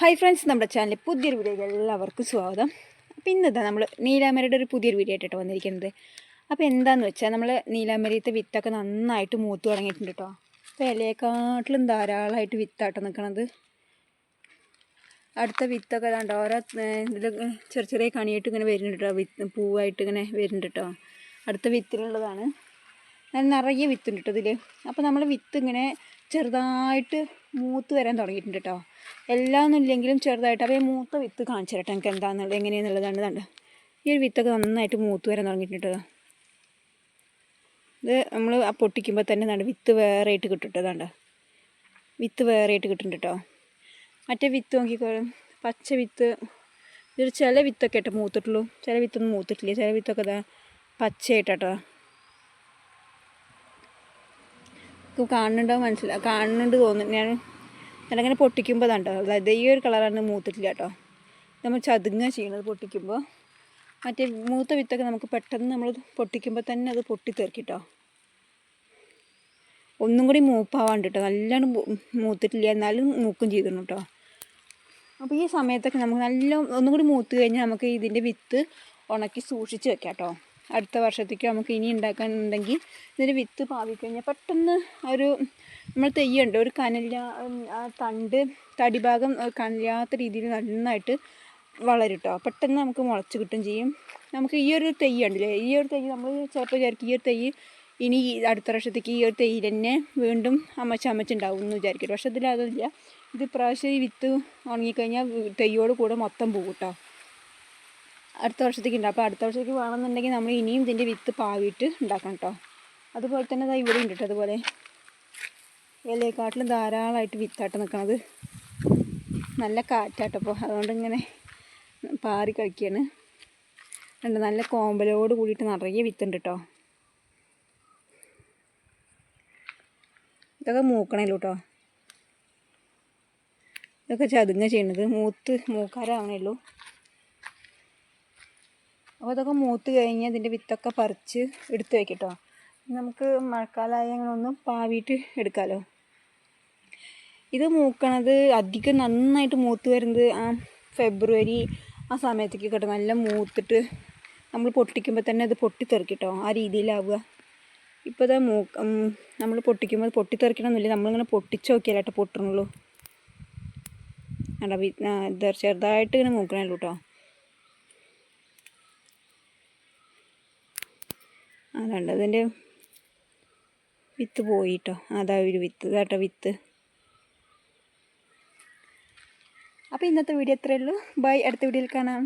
Hi friends നമ്മുടെ ചാനലിൽ പുതിയൊരു വീഡിയോയിൽ എല്ലാവർക്കും സ്വാഗതം. അപ്പോൾ ഇന്നത്തെ നമ്മൾ നീലാമരയുടെ ഒരു പുതിയൊരു വീഡിയോ ആയിട്ടാണ് വന്നിരിക്കുന്നത്. അപ്പോൾ എന്താണെന്ന് വെച്ചാൽ നമ്മൾ നീലാമരയത്തെ വിത്തൊക്കെ നന്നായിട്ട് മൂത്ത് തുടങ്ങിയിട്ടുണ്ട് കേട്ടോ അപ്പോൾ ഇലയെക്കാട്ടിലും ധാരാളമായിട്ട് വിത്താട്ടോ നിൽക്കണത് അടുത്ത വിത്തൊക്കെ കണ്ടോ ഓരോ ഇതിൽ ചെറിയ ചെറിയ കണിയായിട്ട് ഇങ്ങനെ വരുന്നുണ്ട് കേട്ടോ വിത്ത് പൂവായിട്ട് ഇങ്ങനെ വരുന്നുണ്ട് കേട്ടോ അടുത്ത വിത്തിലുള്ളതാണ്. നിറയെ വിത്തുണ്ട് കേട്ടോ ഇതിൽ അപ്പോൾ നമ്മൾ വിത്ത് ഇങ്ങനെ ചെറുതായിട്ട് മൂത്ത് വരാൻ തുടങ്ങിയിട്ടുണ്ട് കേട്ടോ എല്ലാം ഇല്ലെങ്കിലും ചെറുതായിട്ട് ഈ മൂത്ത വിത്ത് കാണിച്ചു തരട്ടെ എനിക്ക് എന്താണെന്നുള്ളത് എങ്ങനെയാണെന്നുള്ളതാണ് കണ്ട്. ഈ ഒരു വിത്തൊക്കെ നന്നായിട്ട് മൂത്ത് വരാൻ തുടങ്ങിയിട്ടുണ്ട് ഇത് നമ്മൾ ആ പൊട്ടിക്കുമ്പോൾ തന്നെ കണ്ട് വിത്ത് വേറെ ആയിട്ട് കിട്ടും കേട്ടോ വിത്ത് വേറെ ആയിട്ട് കിട്ടുന്നുണ്ട് കേട്ടോ മറ്റേ വിത്ത് നോക്കിക്കോളും പച്ച വിത്ത്. ഇതൊരു ചില വിത്തൊക്കെ ആയിട്ട് മൂത്തിട്ടുള്ളൂ. ചില വിത്തൊന്നും മൂത്തിട്ടില്ല. ചില വിത്തൊക്കെ ഇതാ പച്ചയായിട്ടോ കാണുന്നുണ്ടോ മനസ്സിലാ കാണുന്നുണ്ട് തോന്നുന്നു. ഞാൻ ഞാനങ്ങനെ പൊട്ടിക്കുമ്പോൾ കണ്ടോ അതായത് ഈ ഒരു കളറാണ് മൂത്തിട്ടില്ല കേട്ടോ. നമ്മൾ ചതുങ്ങ ചെയ്യണത് പൊട്ടിക്കുമ്പോൾ മറ്റേ മൂത്ത വിത്തൊക്കെ നമുക്ക് പെട്ടെന്ന് നമ്മൾ പൊട്ടിക്കുമ്പോൾ തന്നെ അത് പൊട്ടിത്തെറിക്കിട്ടോ ഒന്നും കൂടി മൂപ്പാവാണ്ട് കേട്ടോ. നല്ലോണം മൂത്തിട്ടില്ല. എന്നാലും മൂക്കും ചെയ്തിരുന്നു കേട്ടോ. അപ്പോൾ ഈ സമയത്തൊക്കെ നമുക്ക് നല്ല ഒന്നും കൂടി മൂത്ത് കഴിഞ്ഞാൽ നമുക്ക് ഇതിന്റെ വിത്ത് ഉണക്കി സൂക്ഷിച്ച് വെക്കാം കേട്ടോ. അടുത്ത വർഷത്തേക്കോ നമുക്ക് ഇനി ഉണ്ടാക്കാനുണ്ടെങ്കിൽ ഇതിന്റെ വിത്ത് പാവിക്കഴിഞ്ഞാൽ പെട്ടെന്ന് ഒരു നമ്മൾ തെയ്യുണ്ട് ഒരു കനല തണ്ട് തടിഭാഗം കനലാത്ത രീതിയിൽ നന്നായിട്ട് വളരും കേട്ടോ പെട്ടെന്ന് നമുക്ക് മുളച്ച് കിട്ടും ചെയ്യും. നമുക്ക് ഈ ഒരു തെയ്യ് ഉണ്ടല്ലേ ഈ ഒരു തെയ്യ് നമ്മൾ ചിലപ്പോൾ വിചാരിക്കും ഈ ഒരു തെയ്യ് ഇനി അടുത്ത വർഷത്തേക്ക് ഈ ഒരു തെയ്യിൽ തന്നെ വീണ്ടും അമ്മച്ച അമ്മച്ചുണ്ടാവും എന്ന് വിചാരിക്കും പക്ഷെ അതിലതില്ല ഇത് പ്രാവശ്യം ഈ വിത്ത് ഉണങ്ങിക്കഴിഞ്ഞാൽ തെയ്യോട് കൂടെ മൊത്തം പോകും കേട്ടോ. അടുത്ത വർഷത്തേക്ക് ഉണ്ട്. അപ്പോൾ അടുത്ത വർഷത്തേക്ക് വേണമെന്നുണ്ടെങ്കിൽ നമ്മൾ ഇനിയും ഇതിന്റെ വിത്ത് പാവിയിട്ട് ഉണ്ടാക്കണം കേട്ടോ. അതുപോലെ തന്നെ ഇതാ ഇവിടെ ഉണ്ട് കേട്ടോ. അതുപോലെ ഇലയെക്കാട്ടിലും ധാരാളമായിട്ട് വിത്താട്ട് നിൽക്കണത്. നല്ല കാറ്റാട്ടപ്പോൾ അതുകൊണ്ട് ഇങ്ങനെ പാറി കളിക്കുകയാണ്. ഉണ്ട് നല്ല കോമ്പലോട് കൂടിയിട്ട് നിറയെ വിത്തുണ്ട് കേട്ടോ. ഇതൊക്കെ മൂക്കണല്ലോ കേട്ടോ. ഇതൊക്കെ ചതുങ്ങ ചെയ്യണത് മൂത്ത് മൂക്കാരാവണേ ഉള്ളൂ. അപ്പോൾ അതൊക്കെ മൂത്ത് കഴിഞ്ഞ് അതിന്റെ വിത്തൊക്കെ പറിച്ച് എടുത്ത് വെക്കട്ടോ നമുക്ക് മഴക്കാലമായ അങ്ങനെ ഒന്ന് പാവിയിട്ട് എടുക്കാമല്ലോ ഇത് മൂക്കണത് അധികം നന്നായിട്ട് മൂത്ത് വരുന്നത് ആ ഫെബ്രുവരി ആ സമയത്തേക്ക് കേട്ടോ. നല്ല മൂത്തിട്ട് നമ്മൾ പൊട്ടിക്കുമ്പോൾ തന്നെ അത് പൊട്ടിത്തെറിക്കട്ടോ ആ രീതിയിലാവുക. ഇപ്പോൾ ഇതാ മൂ നമ്മൾ പൊട്ടിക്കുമ്പോൾ പൊട്ടിത്തെറിക്കണമെന്നില്ല നമ്മളിങ്ങനെ പൊട്ടിച്ച് നോക്കിയാലോ കേട്ടോ പൊട്ടണുള്ളൂ. ചെറുതായിട്ട് ഇങ്ങനെ മൂക്കണല്ലോ കേട്ടോ. അതുണ്ട് അതിന്റെ വിത്ത് പോയിട്ടോ. അതാ ഒരു വിത്ത് ഇതാട്ടോ വിത്ത്. അപ്പോൾ ഇന്നത്തെ വീഡിയോ അത്രയേ ഉള്ളൂ. ബൈ അടുത്ത വീഡിയോയിൽ കാണാം.